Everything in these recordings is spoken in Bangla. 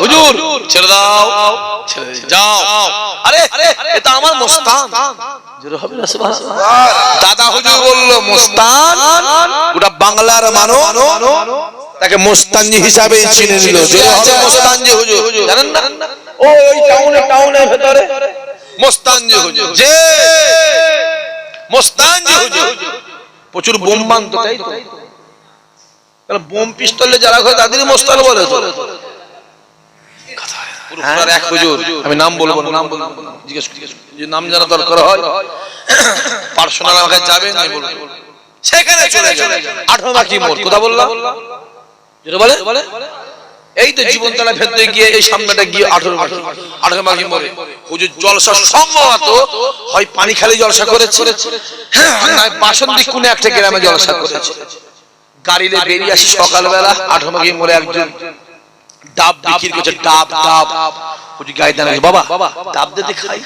হুজুর ছেড়ে দাও ছেড়ে যাও। আরে এটা আমার মোস্তান? দাদা হুজুর বলল মোস্তান গোটা বাংলার মানুষ তাকে মোস্তানজি হিসাবে চিনে নিল। মোস্তানজি হুজুর। জানেন না? ওই টাউনে টাউনের ভেতরে। মোস্তানজি হুজুর। যে মোস্তানজি হুজুর। প্রচুর বোম বানতো তাই তো? বোম পিস্তলে যারা হয় তাদেরই মোস্তান বলে। এক হুজুর। আমি নাম বলব নাম বলব জিজ্ঞেস যে নাম জানা দরকার হয় পার্সোনাল আমাকে যাবেন আমি বলব। সেখানে চলে গেল আঠারো বাকি কোথা বললাম? যেটা বলে? এই তো জীবন তালা ভেতরে গিয়ে এই সামনেটা গিয়ে আঠারো আঠারো মোড়ে হুজুর জলসা সম্ভবত হয় পানি খালি জলসা করেছে। হ্যাঁ বাসন্তী কোন একটা গ্রামে জলসা করেছে। গাড়িতে বেরিয়ে আসি সকালবেলা আঠারো বাকি মোড়ে একজন। ডাব বিক্রি করছে ডাব ডাব বলছি গায়ে দাঁড়ায় বাবা ডাব দিতে খাই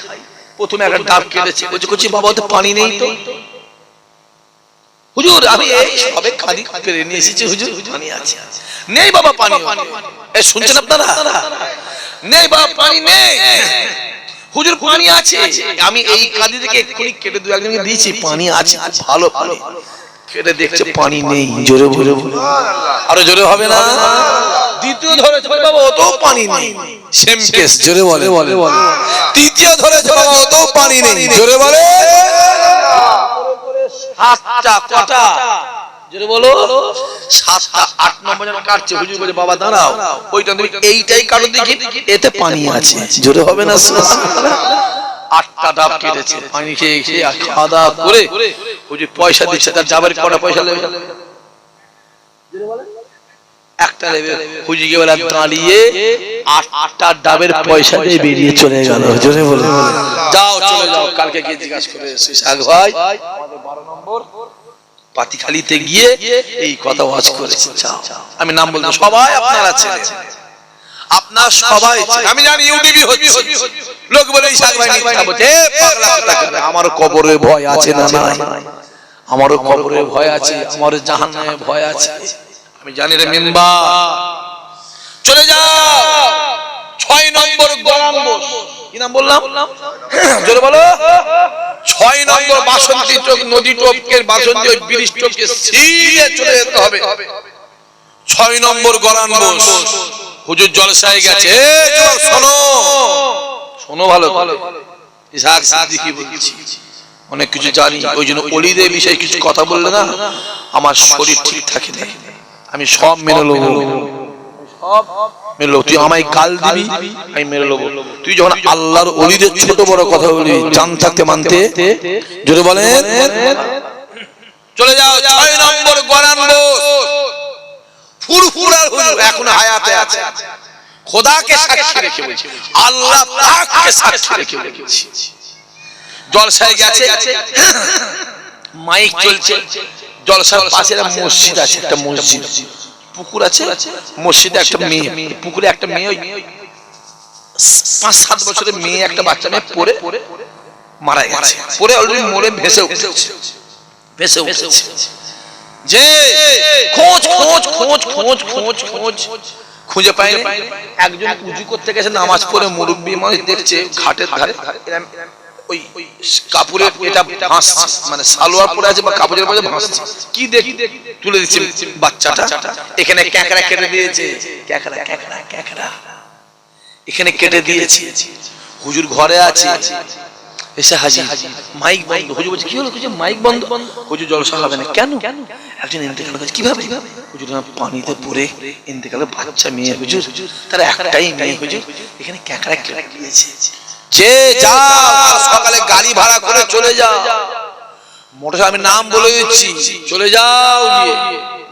প্রথমে একটা ডাব কেটেছে। বলছে করছি বাবা তো পানি নেই তো। হুজুর আমি এই সবে খালি পেরে নিয়ে এসেছি হুজুর। পানি আছে। নেই বাবা পানি। এই শুনছেন আপনারা? নেই বাবা পানি নেই। হুজুর পানি আছে। আমি এই কাঁদি থেকে এক্ষুনি কেটে দু একজনকে দিয়েছি। পানি আছে ভালো পানি। কেটে দেখছে পানি নেই। জোরে জোরে আরও জোরে হবে না? দ্বিতীয় ধরেছে বলে বাবা অত পানি নেই। সেম কেস জোরে বলে। বলে তৃতীয় ধরেছে বাবা অত পানি নেই। জোরে বলে। সাতটা কটা? জোরে বলো। সাতটা আট নম্বর জন কাটছে হুজুর বলে বাবা দাঁড়াও। ওইটা তুমি এইটাই কাটো দেখি এতে পানি আছে। জোরে হবে না? আটটা ডাব কেটেছে পানি খেয়ে খেয়ে আর খাওয়া দাওয়া করে হুজুর পয়সা দিচ্ছে তার যাবার কটা পয়সা লেবে একটা লেবে হুজুর বলে দাঁড়িয়ে আটটা ডাবের পয়সা দিয়ে বেরিয়ে চলে গেল। জোরে বলে যাও চলে যাও। কালকে গিয়ে জিজ্ঞাসা করে এসেছি শাক ভাই আমাদের বারো নম্বর পাতিখালিতে গিয়ে এই কথা ওয়াজ করেছে। আমি নাম বলব সবাই আপনারা ছেলে আপনার সবাই আমি জানি ইউটিউবে হচ্ছে। লোক বলে এই শাক ভাই মিথ্যা বলছে পাগলা কোথাকার। আমারও কবরের ভয় আছে না নাই। আমারও কবরে ভয় আছে আমারও জাহান্নামে ভয় আছে। আমি জানি রে মেম্বা চলে যাও। ছয় নম্বর গরম বোস। কি নাম বললাম? জোরে বলো। ছয় নম্বর বাসন্তী চোখ নদী টোপকের বাসন্তী ওই ব্রিজ টোপকে সিরিয়ে চলে যেতে হবে। ছয় নম্বর গরান বোস। হুজুর জলসায় গেছে। শোনো। শোনো ভালো করে। ইসহাক সিদ্দিকী বলছি অনেক কিছু জানি ওই জন্য অলিদের বিষয়ে কিছু কথা বললে না আমার শরীর ঠিক থাকে না। আমি সব মেনে নেব। সব মেনে তুই আমায় গাল দিবি, আমি মেনে নেব। তুই যখন আল্লাহর অলিদের ছোট বড় কথা বলবি জান থাকতে মানতে, জোরে বলেন। চলে যাও, ছয় নম্বর গরান ফুরফুরার হুজুর এখন হায়াতে আছে। খোদাকে সাক্ষী রেখে বলছি। আল্লাহ পাককে সাক্ষী রেখে বলছি। জলসায় গেছে। মাইক চলছে। জলসার পাশে মসজিদ আছে একটা মসজিদ। পুকুর আছে? মসজিদে একটা মেয়ে। পুকুরে একটা মেয়ে পাঁচ সাত বছরের মেয়ে একটা বাচ্চা মেয়ে পড়ে মারা গেছে। পড়ে অলরেডি মরে ভেসে উঠেছে। ভেসে উঠেছে। যে খোঁজ খোঁজ খোঁজ খোঁজ খোঁজ খোঁজ। খুঁজে পায় একজন উজু করতে গেছে নামাজ পড়ে মুরব্বী মানুষ দেখছে ঘাটের ধারে। এরম মানে সালোয়ার পরে আছে এখানে কেটে হুজুর ঘরে আছে। মাইক বন্ধ। হুজুর বলছে, কি হলো? মাইক বন্ধ? হুজুর জলসা হবে না। কেন? একজন ইন্তেকাল কীভাবে? হুজুর পানিতে পড়ে বাচ্চা মেয়ে। হুজুর, তার একটাই মেয়ে। হুজুর, এখানে ক্যাকড়া কেটে দিয়েছে। যে যা, সকালে গাড়ি ভাড়া করে চলে যাও মোটর আমি নাম বলে দিচ্ছি। চলে যাও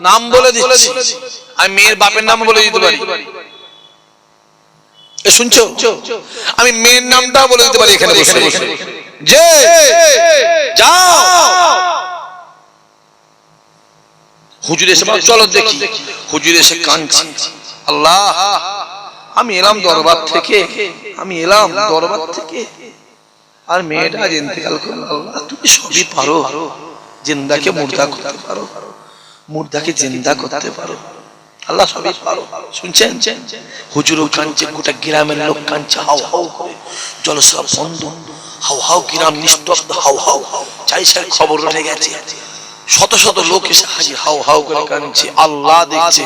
নাম বলে দিচ্ছি। আমি মেয়ের বাপের নাম বলে দিতে পারি। শুনছো? আমি মেয়ের নামটা বলে দিতে পারি এখানে বসে। যে, যাও। হুজুর এসে চলো দেখি। হুজুর এসে কাঁদছে। আল্লাহ, আমি এলাম দরবার থেকে। আমি এলাম দরবার থেকে। আর মেয়েটা আজ ইন্তেকাল করল, আল্লাহ, তুমি সবই পারো। জিন্দাকে মুর্দা করতে পারো। মুর্দাকে জিন্দা করতে পারো। আল্লাহ সবই পারো। শুনছেন? হুজুরও গোটা গ্রামের লোক হাউ করে। জলসা বন্ধ। হাউ হাউ গ্রাম নিস্তব্ধ হাউ হাউ চাই স্যার খবর গেছে। শত শত লোক এসে হাজির হাউ হাউ করে কাঁদছে। আল্লাহ দেখছে,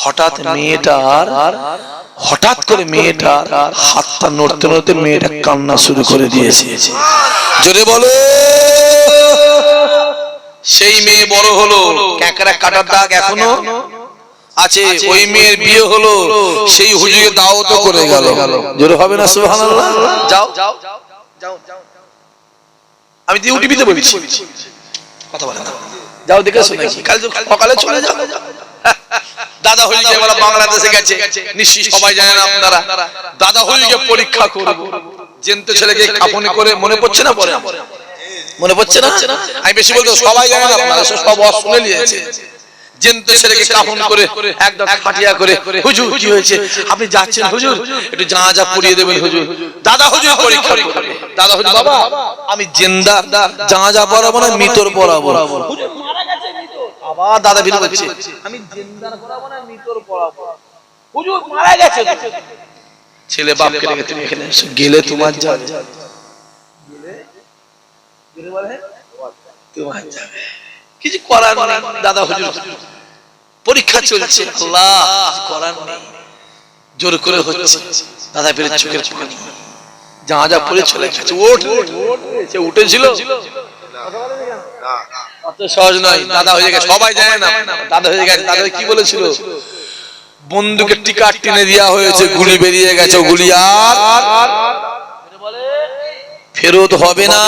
হঠাৎ মেয়েটার হঠাৎ করে মেয়েটার হাতটা নড়তে নড়তে মেয়েটা কান্না শুরু করে দিয়েছে। জোরে বলো। সেই মেয়ে বড় হলো। ক্যাঁকড়া কাটার দাগ এখনও আছে ওই মেয়ের বিয়ে হলো। সেই হুজুরে দাওয়াতও করে গেল। জোরে হবে না সুবহানাল্লাহ? যাও যাও যাও। আমি ইউটিভিতে বলছি। কথা বলে যাও দেখে শুনে কি কাল সকালে চলে যাও। দাদা হইকে বলা বাংলাদেশে গেছে। নিশ্চয়ই সবাই জানেন আপনারা। দাদা হইকে পরীক্ষা করব, জেনতে ছেলেকে কাপনি করে মনে পড়ছে না পরে? মনে পড়ছে না? আমি বেশি বলতে সবাই জানেন আপনারা সব শুনে নিয়েছে। আপনি যাচ্ছেন একটু যা দেবেন দাদা বাবা, আমি জেন্দা যা যা না, মিতর পড়াবো। আবার দাদা ভিড় করছে। আমি জেন্দার পড়াবো না মিতর পড়াবো। হুজুর মারা গেছে। ছেলে বাপকে রেখে তুমি এখানে। গেলে তোমার যাবে। গেলে? গেলে বলে? তোমার যাবে। কিছু করার নেই দাদা হুজুর। পরীক্ষা চলছে আল্লাহ করার নেই। জোর করে হচ্ছে দাদা পেরে চোখের পানি। যা যা পরে চলে গেছে ওঠ। উঠেছিল। অত সহজ নয় দাদা হয়ে গেছে সবাই জানে না। দাদা হয়ে গেছে দাদা কি বলেছিল? বন্দুকের টিকা টেনে দেওয়া হয়েছে গুলি বেরিয়ে গেছে গুলি আর ফেরত হবে না।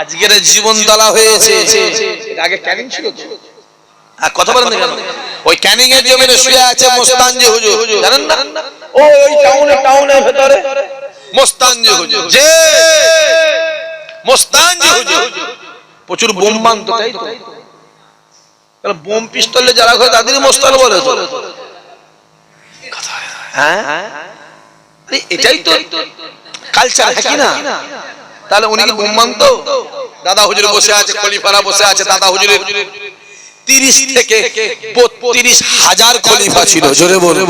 আজকের জীবন তালা হয়েছে আগে ক্যানিং ছিল আর কথা বলেন কেন? ওই ক্যানিং এর জমিনে শুয়ে আছে মোস্তানজি হুজুর জানেন না? ও ওই টাউনে টাউনের ভেতরে। মোস্তানজি হুজুর যে মোস্তানজি হুজুর। প্রচুর বোম বানতো তাই তো বোম পিস্তলে যারা হয় তাদেরই মোস্তান বলে তো হয় এটাই তো কালচার হ্যাঁ কি না? তাহলে উনি কি বোম মানতো দাদা হুজুর বসে আছে খলিফারা বসে আছে দাদা হুজুরের তিরিশ থেকে বত্রিশ হাজার খলিফা ছিল জোরে বলে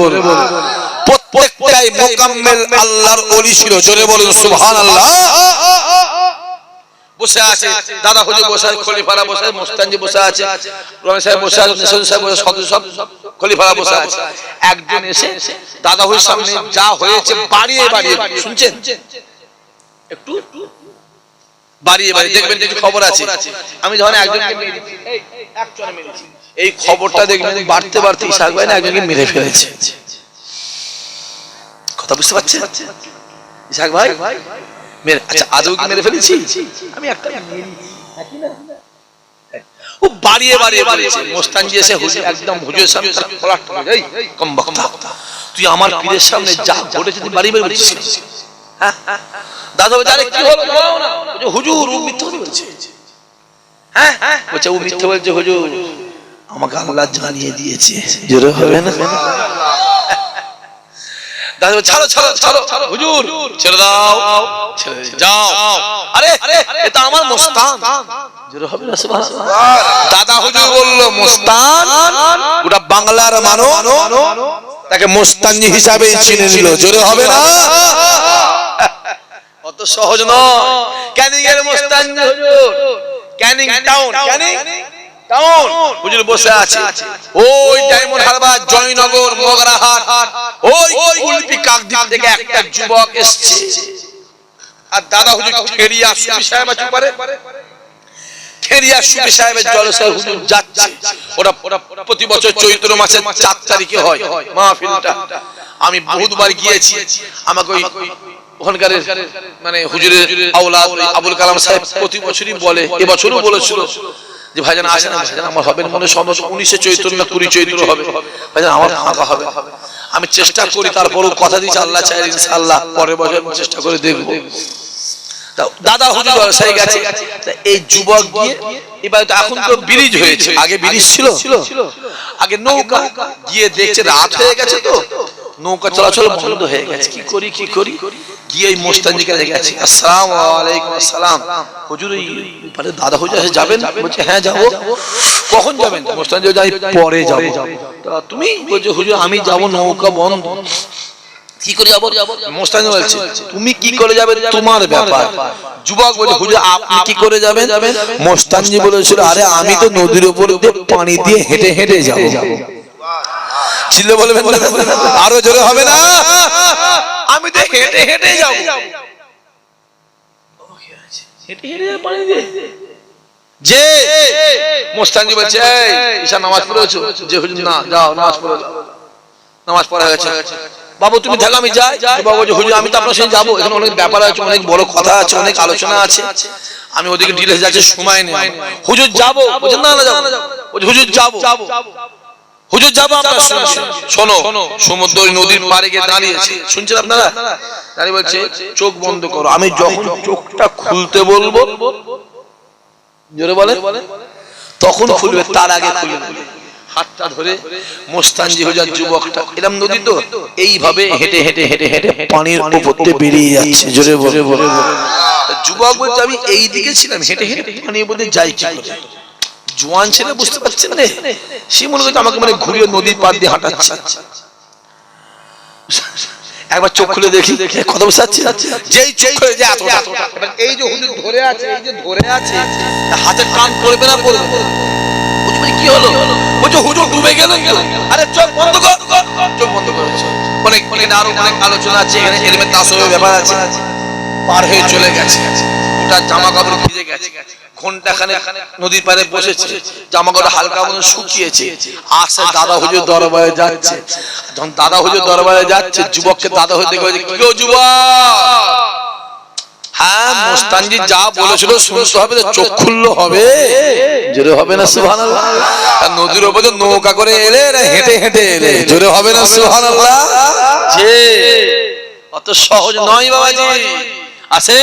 প্রত্যেকটাই মোকাম্মেল আল্লাহর ওলি ছিল জোরে বলুন সুবহানাল্লাহ। বসে আছে, দাদা হুজুর বসে আছে, খলিফারা বসে আছে, মোস্তানজি বসে আছে, রমেশ সাহেব বসে আছে নিশান সাহেব বসে আছে সব খলিফারা বসে আছে। একজন এসে দাদা হুজুর সামনে যা হয়েছে বাড়িয়ে বাড়িয়ে শুনছেন? একটু? বাড়িয়ে বাড়িয়ে। দেখবেন কিছু খবর আছে। আমি যখন একজনকে মেরেছি। এই খবরটা দেখবেন বাড়তে বাড়তে ইসাক ভাই না একজনকে মেরে ফেলেছে। কথা বুঝতে পারছেন? ইসাক ভাই? মেরে আচ্ছা আদৌ কি মেরে ফেলেছি? আমি একটা মেরেছি। ও বাড়িয়ে বাড়িয়ে বলেছে মোস্তানজি এসে হুজুর একদম হুজুরের সামনে তার কলার টেনে, এই কম বক্তা। তুই আমার পীরের সামনে যা ঘটেছে তুই বাড়ি বাড়ি বলছিস হ্যাঁ হ্যাঁ। দাদা বলছে আরে কি হলো জানাও না? হুজুর ও মিথ্যে বলছে। হ্যাঁ হ্যাঁ বলছে ও মিথ্যে বলছে হুজুর। আমাকে আল্লাহ জানিয়ে দিয়েছে। জোরে হবে না? দাদা ছাড়ো ছাড়ো ছাড়ো। হুজুর ছেড়ে দাও। ছেড়ে যাও। আরে এটা আমার মোস্তান। দাদা হুজুর বলল মোস্তান? গোটা বাংলার মানুষ তাকে মোস্তানি হিসাবে চিনে নিল। জোরে হবে না? অত সহজ নয়। ক্যানিং এর মোস্তান হুজুর। ক্যানিং টাউন ক্যানিং। টাউন হুজুর বসে আছে। ওই ডায়মন্ড হারবার জয়নগর মগরাহাট। ওই কুলপি কাকদ্বীপ থেকে একটা যুবক এসেছে। আর দাদা হুজুর খেরিয়া সুবি সাহেব আছে পারে খেরিয়া সুবি সাহেবের জলসায় হুজুর যাচ্ছে। ওটা ওটা প্রতি বছর চৈত্র মাসের চার তারিখে হয় মাহফিলটা। আমি বহুতবার গিয়েছি। আমাকে ওই ওখানকার মানে হুজুরের আওলাদ আবুল কালাম সাহেব প্রতি বছরই বলে এবছরও বলেছিল। যে ভাইজান আসেন ভাইজান আমার হবে মনে সম্ভব উনিশে চৈত্র না কুড়ি চৈত্র হবে। ভাইজান আমার ফাঁকা হবে। আমি চেষ্টা করি তারপরও কথা দিচ্ছি আল্লাহ চাই ইনশাআল্লাহ পরের বছর চেষ্টা করে দেখব। দাদা হুজুর ব্যবসায়ী গেছে। এই যুবক গিয়ে এবার এখন তো ব্রিজ হয়েছে। আগে ব্রিজ ছিল, আগে নৌকা গিয়ে দেখছে রাত হয়ে গেছে তো। নৌকা চলাচল বন্ধ হয়ে গেছে। কি করি কি করি? গিয়ে এই মোস্তানজির কাছে গেছি আসসালামু আলাইকুম, আসসালাম। হুজুর পারে দাদা হুজুর যাবেন? বলছে হ্যাঁ যাব। কখন যাবেন? মোস্তানজি আমি পরে যাব। তুমি বলছো, হুজুর, আমি যাব নৌকা বন্ধ। কি করে যাব? মোস্তানি বলছে, তুমি কি করে যাবে? তোমার ব্যাপার। যুবক বলে হুজুর, আপনি কি করে যাবেন? মোস্তানজি বলেছিল, আরে, আমি তো নদীর উপর পানি দিয়ে হেঁটে হেঁটে যাব। ছিল বলবেন আরও জোরে হবে না? আমি তো হেঁটে হেঁটে যাব। হেঁটে হেঁটে পানি দিয়ে। যে মোস্তানজি বলছে এই ঈশা নামাজ পড়েছো? যে হুজুর না যাও নামাজ পড়ে। নামাজ পড়া হয়েছে বাবু তুমি থাকো আমি যাই। বাবু বলছে হুজুর আমি তো আপনার সঙ্গে যাব। এখানে অনেক ব্যাপার আছে অনেক বড় কথা আছে অনেক আলোচনা আছে। আমি ওদিকে ডিটেলস যাচ্ছে সময় নেই হুজুর যাব? বলছে না না যাব। হুজুর যাব। হুজুর যাব আপনার শোনো সমুদ্র ওই নদীর পাড়ে গিয়ে দাঁড়িয়েছে শুনছেন আপনারা দাঁড়িয়ে বলছে চোখ বন্ধ করো আমি যখন চোখটা খুলতে বলব জোরে বলে তখন খুলবে তার আগে খুলবে হাতটা ধরে মোস্তানজি হোজার যুবকটা এরম নদী তো এইভাবে হেঁটে হেঁটে হেঁটে হেঁটে পানির উপর বেরিয়ে যাচ্ছে জোরে বলে বলে যুবক বলছে আমি এই দিকে ছিলাম হেঁটে হেঁটে পানির মধ্যে যাই কি করে? জোয়ান ছেলে বুঝতে পারছেন রে সে মনে করছে আমাকে মানে ঘুরিয়ে নদীর পার দিয়ে হাঁটাচ্ছে। একবার চোখ খুলে দেখি কথা বুঝতে পারছি যেই যে এই যে হুজুর ধরে আছে এই যে ধরে আছে হাতে টান পড়বে না পড়বে কি হলো? বলছে হুজুর ডুবে গেল। আরে চোখ বন্ধ কর। চোখ বন্ধ করেছে অনেক অনেক আরও অনেক আলোচনা আছে এখানে এলমে তাসবের ব্যাপার আছে। পার হয়ে চলে গেছে। ওটা জামা কাপড় ভিজে গেছে। ঘণ্টা খানে নদীর পাড়ে বসেছে জামা কাপড় হালকা মতো শুকিয়েছে। আসে দাদা হুজুর দরবারে যাচ্ছে। যখন দাদা হুজুর দরবারে যাচ্ছে যুবককে দাদা কি গো যুবক? হ্যাঁ মোস্তানজি যা বলেছিল শুনতে হবে চোখ খুললো হবে। জোরে হবে না সুবহানাল্লাহ? আর নদীর উপরে নৌকা করে এলে হেঁটে হেঁটে এলে। জোরে হবে না যে অত সহজ নয় বাবাজি। আছে